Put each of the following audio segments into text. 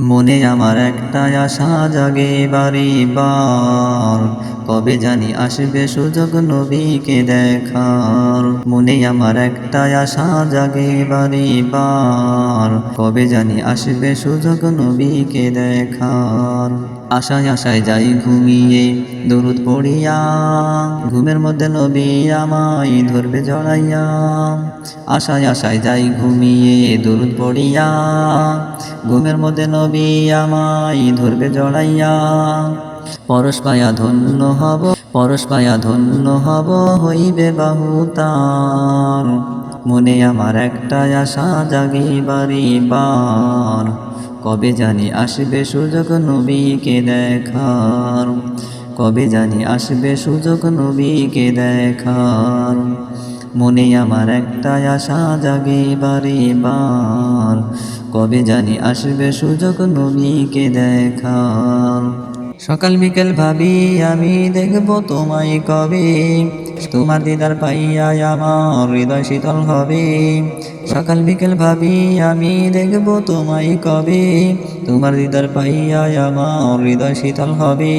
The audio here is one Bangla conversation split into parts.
মনে আমার একটা আশা, জাগে বাড়ি বার। কবে জানি আসবে সুযোগ নবীকে দেখার। মনে আমার একটা আশা, জাগে বাড়ি বার। কবে জানি আসবে সুযোগ নবীকে দেখার। আশায় আশায় যাই ঘুমিয়ে, দরুদ পড়িয়া। ঘুমের মধ্যে নবী আমায় ধরবে জড়াইয়া। আশায় আশায় যাই ঘুমিয়ে, দরুদ পড়িয়া। ঘুমের মধ্যে নবী আমায় ধরবে জড়াইয়া। পরশ পায়া ধন্য হব, পরশ পায়া ধন্য হব, হইবে বাহুতার মনে আমার একটা আশা, জাগি বাড়ি বার কবে জানি আসবে সুযোগ নবীকে দেখার। কবে জানি আসবে সুযোগ নবীকে দেখার। মনে আমার একটা আশা জাগে বারে বার। কবে জানি আসবে সুযোগ নবীকে দেখার। সকাল বিকেল ভাবি, আমি দেখব তোমায় কবে। তোমার দিদার পাইয়া আমার হৃদয় শীতল হবে। সকাল বিকেল ভাবি, আমি দেখব তোমায় কবে। তোমার দিদার পাইয়া আমার হৃদয় শীতল হবে।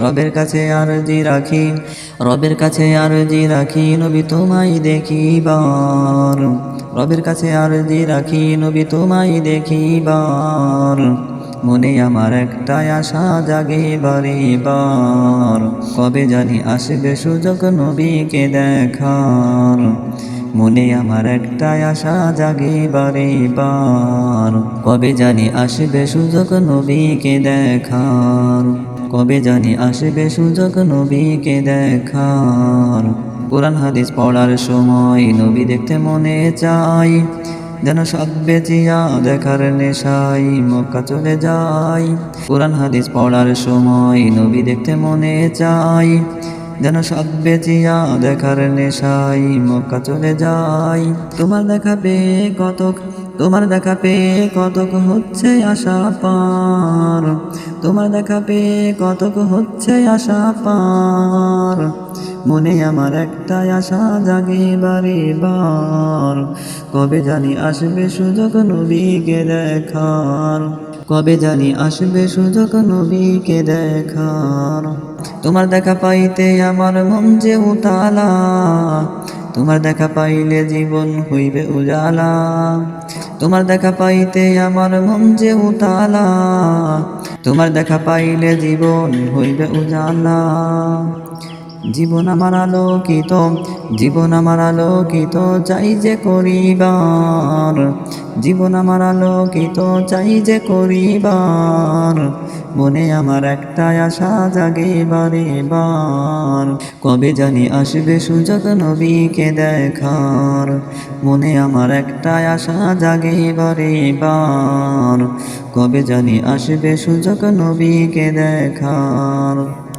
রবের কাছে আরজি রাখি, রবের কাছে আরজি রাখি, নবী তোমায় দেখিবার। রবের কাছে আরজি রাখি, নবী তোমায় দেখিবার। মনে আমার একটা আশা, জাগে বারে বার কবে জানি আসবে সুযোগ নবীকে দেখার। মনে আমার একটা আশা, জাগে বারে বার কবে জানি আসবে সুযোগ নবীকে দেখার। কবে জানি আসবে সুযোগ নবীকে দেখার। কোরআন হাদিস পড়ার সময় নবী দেখতে মনে চাই যেন সব বেচিয়া দেখার নেশাই মক্কা চলে যাই। কোরআন, হাদিস পড়ার সময় নবী দেখতে মনে চাই। যেন সব বেচিয়া দেখার নেশাই মক্কা চলে যাই। তোমার দেখা পেয়ে কতক, তোমার দেখা পেয়ে কতক হচ্ছে আশা পার। তোমার দেখা পেয়ে কতক হচ্ছে আশা পার। মনে আমার একটা আশা, জাগে বারে বার। কবে জানি আসবে সুযোগ নবীকে দেখার। কবে জানি আসবে সুযোগ নবীকে দেখার। তোমার দেখা পাইতে আমার মন যে উতালা, তোমার দেখা পাইলে জীবন হইবে উজালা। তোমার দেখা পাইতে আমার মন যে উতালা, তোমার দেখা পাইলে জীবন হইবে উজালা। জীবন আমার আলোকিত, জীবন আমার আলোকিত, চাই যে করিবার। জীবন আমার আলোকিত, চাই যে করিবার। মনে আমার একটা আশা, জাগে বারে বার। কবে জানি আসবে সুযোগ নবীকে দেখার। মনে আমার একটা আশা, জাগে বারে বার। কবে জানি আসবে সুযোগ নবীকে দেখার।